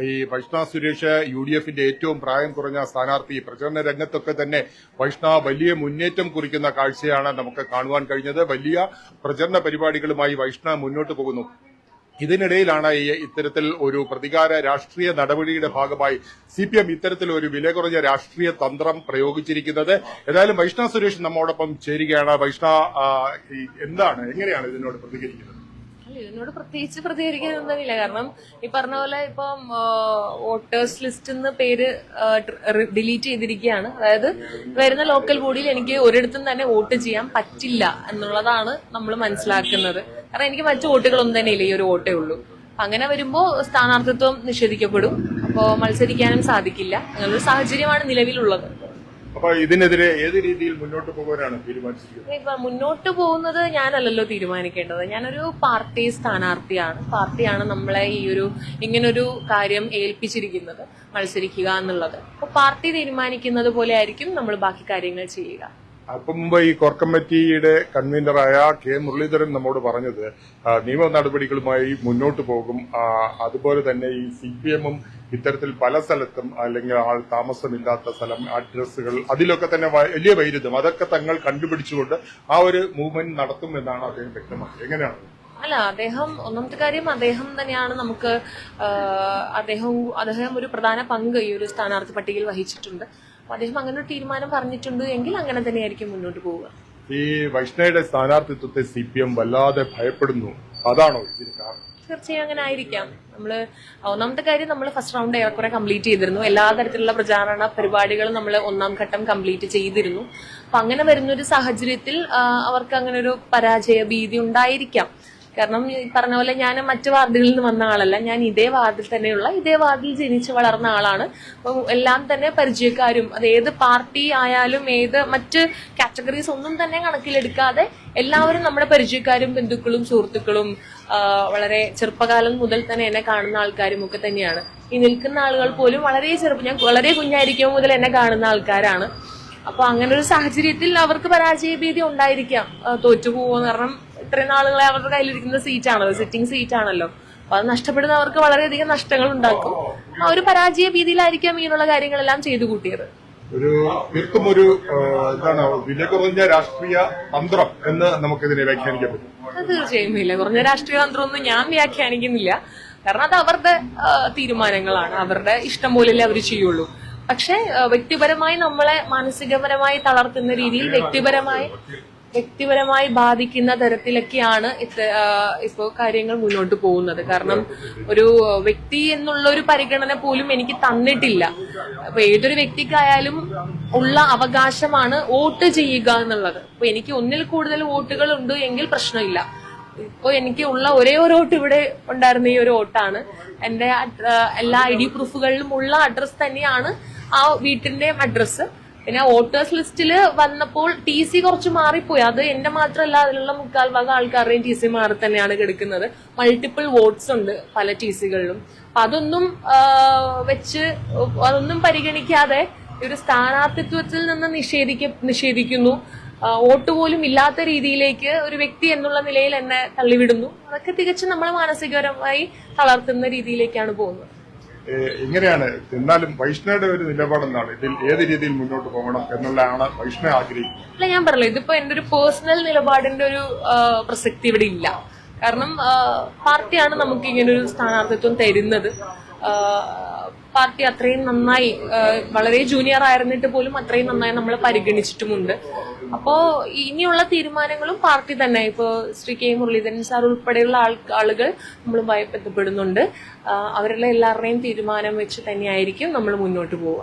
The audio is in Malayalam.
ഈ വൈഷ്ണ സുരേഷ് യു ഡി എഫിന്റെ ഏറ്റവും പ്രായം കുറഞ്ഞ സ്ഥാനാർത്ഥി. പ്രചരണ രംഗത്തൊക്കെ തന്നെ വൈഷ്ണവ വലിയ മുന്നേറ്റം കുറിക്കുന്ന കാഴ്ചയാണ് നമുക്ക് കാണുവാൻ കഴിഞ്ഞത്. വലിയ പ്രചരണ പരിപാടികളുമായി വൈഷ്ണവ മുന്നോട്ട് പോകുന്നു. ഇതിനിടയിലാണ് ഈ ഇത്തരത്തിൽ ഒരു പ്രതികാര രാഷ്ട്രീയ നടപടിയുടെ ഭാഗമായി സി പി എം ഇത്തരത്തിൽ ഒരു വില കുറഞ്ഞ രാഷ്ട്രീയ തന്ത്രം പ്രയോഗിച്ചിരിക്കുന്നത്. ഏതായാലും വൈഷ്ണവ സുരേഷ് നമ്മോടൊപ്പം ചേരുകയാണ്. വൈഷ്ണ എന്താണ്? എങ്ങനെയാണ് ഇതിനോട് പ്രതികരിക്കുന്നത്? അല്ല ഇതിനോട് പ്രത്യേകിച്ച് പ്രതികരിക്കാനൊന്നുമില്ല. കാരണം ഈ പറഞ്ഞ പോലെ ഇപ്പം വോട്ടേഴ്സ് ലിസ്റ്റിൽ നിന്ന് പേര് ഡിലീറ്റ് ചെയ്തിരിക്കുകയാണ്. അതായത് വരുന്ന ലോക്കൽ ബോഡിയിൽ എനിക്ക് ഒരിടത്തും തന്നെ വോട്ട് ചെയ്യാൻ പറ്റില്ല എന്നുള്ളതാണ് നമ്മൾ മനസ്സിലാക്കുന്നത്. കാരണം എനിക്ക് മറ്റു വോട്ടുകളൊന്നും തന്നെ ഇല്ല ഈ ഒരു വോട്ടേ ഉള്ളൂ. അങ്ങനെ വരുമ്പോൾ സ്ഥാനാർത്ഥിത്വം നിഷേധിക്കപ്പെടും. അപ്പോൾ മത്സരിക്കാനും സാധിക്കില്ല. അങ്ങനൊരു സാഹചര്യമാണ് നിലവിലുള്ളത്. അപ്പൊ ഇതിനെതിരെ ഏത് രീതിയിൽ മുന്നോട്ട് പോകാനാണ് തീരുമാനിച്ചിരിക്കുന്നത്? ഇപ്പൊ മുന്നോട്ട് പോകുന്നത് ഞാനല്ലല്ലോ തീരുമാനിക്കേണ്ടത്. ഞാനൊരു പാർട്ടി സ്ഥാനാർത്ഥിയാണ്. പാർട്ടിയാണ് നമ്മളെ ഈ ഒരു ഇങ്ങനൊരു കാര്യം ഏൽപ്പിച്ചിരിക്കുന്നത് മത്സരിക്കുക എന്നുള്ളത്. അപ്പൊ പാർട്ടി തീരുമാനിക്കുന്നത് പോലെ ആയിരിക്കും നമ്മൾ ബാക്കി കാര്യങ്ങൾ ചെയ്യുക. അല്പം മുമ്പ് ഈ കോർ കമ്മിറ്റിയുടെ കൺവീനറായ കെ മുരളീധരൻ നമ്മോട് പറഞ്ഞത് നിയമ നടപടികളുമായി മുന്നോട്ട് പോകും. അതുപോലെ തന്നെ ഈ സി പി എമ്മും ഇത്തരത്തിൽ പല സ്ഥലത്തും അല്ലെങ്കിൽ ആൾ താമസമില്ലാത്ത സ്ഥലം അഡ്രസ്സുകൾ അതിലൊക്കെ തന്നെ വലിയ വൈരുദ്ധ്യം. അതൊക്കെ തങ്ങൾ കണ്ടുപിടിച്ചുകൊണ്ട് ആ ഒരു മൂവ്മെന്റ് നടത്തും എന്നാണ് അദ്ദേഹം വ്യക്തമാക്കിയത്. എങ്ങനെയാണ്? അല്ല അദ്ദേഹം ഒന്നാമത്തെ കാര്യം അദ്ദേഹം തന്നെയാണ് നമുക്ക് അദ്ദേഹം അദ്ദേഹം ഒരു പ്രധാന പങ്ക് ഈ ഒരു സ്ഥാനാർത്ഥി പട്ടികയിൽ വഹിച്ചിട്ടുണ്ട്. അദ്ദേഹം അങ്ങനെ ഒരു തീരുമാനം പറഞ്ഞിട്ടുണ്ട് എങ്കിൽ അങ്ങനെ തന്നെയായിരിക്കും മുന്നോട്ട് പോവുക. ഈ വൈഷ്ണയുടെ സ്ഥാനാർത്ഥിത്വത്തെ സി പി എം വല്ലാതെ ഭയപ്പെടുന്നു. അതാണോ ഇതിന് കാരണം? തീർച്ചയായും അങ്ങനെ ആയിരിക്കാം. നമ്മൾ ഒന്നാമത്തെ കാര്യം നമ്മൾ ഫസ്റ്റ് റൗണ്ട് ഏറെക്കുറെ കംപ്ലീറ്റ് ചെയ്തിരുന്നു. എല്ലാ തരത്തിലുള്ള പ്രചാരണ പരിപാടികളും നമ്മൾ ഒന്നാം ഘട്ടം കംപ്ലീറ്റ് ചെയ്തിരുന്നു. അപ്പൊ അങ്ങനെ വരുന്ന ഒരു സാഹചര്യത്തിൽ അവർക്ക് അങ്ങനെ ഒരു പരാജയ ഭീതി ഉണ്ടായിരിക്കാം. കാരണം ഈ പറഞ്ഞ പോലെ ഞാൻ മറ്റു വാർഡുകളിൽ നിന്ന് വന്ന ആളല്ല. ഞാൻ ഇതേ വാർഡിൽ തന്നെയുള്ള ഇതേ വാർഡിൽ ജനിച്ച് വളർന്ന ആളാണ്. അപ്പം എല്ലാം തന്നെ പരിചയക്കാരും അത് ഏത് പാർട്ടി ആയാലും ഏത് മറ്റ് കാറ്റഗറീസ് ഒന്നും തന്നെ കണക്കിലെടുക്കാതെ എല്ലാവരും നമ്മുടെ പരിചയക്കാരും ബന്ധുക്കളും സുഹൃത്തുക്കളും വളരെ ചെറുപ്പകാലം മുതൽ തന്നെ എന്നെ കാണുന്ന ആൾക്കാരും ഒക്കെ തന്നെയാണ്. ഈ നിൽക്കുന്ന ആളുകൾ പോലും വളരെ ചെറുപ്പം ഞാൻ വളരെ കുഞ്ഞായിരിക്കും മുതൽ എന്നെ കാണുന്ന ആൾക്കാരാണ്. അപ്പൊ അങ്ങനെ ഒരു സാഹചര്യത്തിൽ അവർക്ക് പരാജയ ഭീതി ഉണ്ടായിരിക്കാം തോറ്റുപോകുമോ കാരണം ഇത്രയും നാളുകളെ അവരുടെ കയ്യിലിരിക്കുന്ന സീറ്റാണല്ലോ സിറ്റിംഗ് സീറ്റ് ആണല്ലോ. അപ്പൊ അത് നഷ്ടപ്പെടുന്നവർക്ക് വളരെയധികം നഷ്ടങ്ങൾ ഉണ്ടാക്കും. ആ ഒരു പരാജയ ഭീതിയിലായിരിക്കാം ഇങ്ങനെയുള്ള കാര്യങ്ങളെല്ലാം ചെയ്തു കൂട്ടിയത്. ഒരു തീർത്തും ഒരു എന്താണ് വില കുറഞ്ഞ രാഷ്ട്രീയ തന്ത്രം എന്ന് നമുക്കിതിനെ വ്യാഖ്യാനിക്കാൻ പറ്റും. അത് തീർച്ചയായും വില കുറഞ്ഞ രാഷ്ട്രീയ തന്ത്രം ഒന്നും ഞാൻ വ്യാഖ്യാനിക്കുന്നില്ല. കാരണം അത് അവരുടെ തീരുമാനങ്ങളാണ്. അവരുടെ ഇഷ്ടം പോലെയല്ലേ അവർ ചെയ്യുള്ളൂ. പക്ഷെ വ്യക്തിപരമായി നമ്മളെ മാനസികപരമായി തളർത്തുന്ന രീതിയിൽ വ്യക്തിപരമായി വ്യക്തിപരമായി ബാധിക്കുന്ന തരത്തിലൊക്കെയാണ് ഇത്ര ഇപ്പോ കാര്യങ്ങൾ മുന്നോട്ട് പോകുന്നത്. കാരണം ഒരു വ്യക്തി എന്നുള്ള ഒരു പരിഗണന പോലും എനിക്ക് തന്നിട്ടില്ല. അപ്പൊ ഏതൊരു വ്യക്തിക്കായാലും ഉള്ള അവകാശമാണ് വോട്ട് ചെയ്യുക എന്നുള്ളത്. അപ്പൊ എനിക്ക് ഒന്നിൽ കൂടുതൽ വോട്ടുകൾ ഉണ്ട് എങ്കിൽ പ്രശ്നമില്ല. ഇപ്പൊ എനിക്ക് ഉള്ള ഒരേ ഒരു വോട്ട് ഇവിടെ ഉണ്ടായിരുന്ന ഈ ഒരു വോട്ടാണ്. എന്റെ എല്ലാ ഐ ഡി പ്രൂഫുകളിലും ഉള്ള അഡ്രസ് തന്നെയാണ് ആ വീട്ടിന്റെ അഡ്രസ്സ്. പിന്നെ വോട്ടേഴ്സ് ലിസ്റ്റിൽ വന്നപ്പോൾ ടി സി കുറച്ച് മാറിപ്പോയി. അത് എന്റെ മാത്രമല്ല അതിലുള്ള മുക്കാൽ ഭാഗം ആൾക്കാരുടെയും ടി സി മാറി തന്നെയാണ് കിടക്കുന്നത്. മൾട്ടിപ്പിൾ വോട്ട്സ് ഉണ്ട് പല ടി സികളിലും. അപ്പൊ അതൊന്നും വെച്ച് അതൊന്നും പരിഗണിക്കാതെ ഒരു സ്ഥാനാർത്ഥിത്വത്തിൽ നിന്ന് നിഷേധിക്ക നിഷേധിക്കുന്നു. വോട്ട് പോലും ഇല്ലാത്ത രീതിയിലേക്ക് ഒരു വ്യക്തി എന്നുള്ള നിലയിൽ എന്നെ തള്ളിവിടുന്നു. അതൊക്കെ തികച്ചും നമ്മൾ മാനസികപരമായി തളർത്തുന്ന രീതിയിലേക്കാണ് പോകുന്നത്. ഏ, ഇങ്ങനെയാണ് എന്നാലും വൈഷ്ണയുടെ ഒരു നിലപാടെന്നാണ് ഇതിൽ ഏത് രീതിയിൽ മുന്നോട്ട് പോകണം എന്നുള്ളതാണ് വൈഷ്ണവ ആഗ്രഹിക്കുന്നത്. അല്ല ഞാൻ പറഞ്ഞല്ലോ ഇതിപ്പോ എന്റെ ഒരു പേഴ്സണൽ നിലപാടിന്റെ ഒരു പ്രസക്തി ഇവിടെ ഇല്ല. കാരണം പാർട്ടിയാണ് നമുക്ക് ഇങ്ങനെ ഒരു സ്ഥാനാർത്ഥിത്വം തരുന്നത്. പാർട്ടി അത്രയും നന്നായി വളരെ ജൂനിയർ ആയിരുന്നിട്ട് പോലും അത്രയും നന്നായി നമ്മൾ പരിഗണിച്ചിട്ടുമുണ്ട്. അപ്പോ ഇനിയുള്ള തീരുമാനങ്ങളും പാർട്ടി തന്നെ. ഇപ്പോ ശ്രീ കെ മുരളീധരൻ സാർ ഉൾപ്പെടെയുള്ള ആളുകൾ നമ്മളുമായി ബന്ധപ്പെടുന്നുണ്ട് അവരുടെ എല്ലാവരുടെയും തീരുമാനം വെച്ച് തന്നെയായിരിക്കും നമ്മൾ മുന്നോട്ട് പോവുക.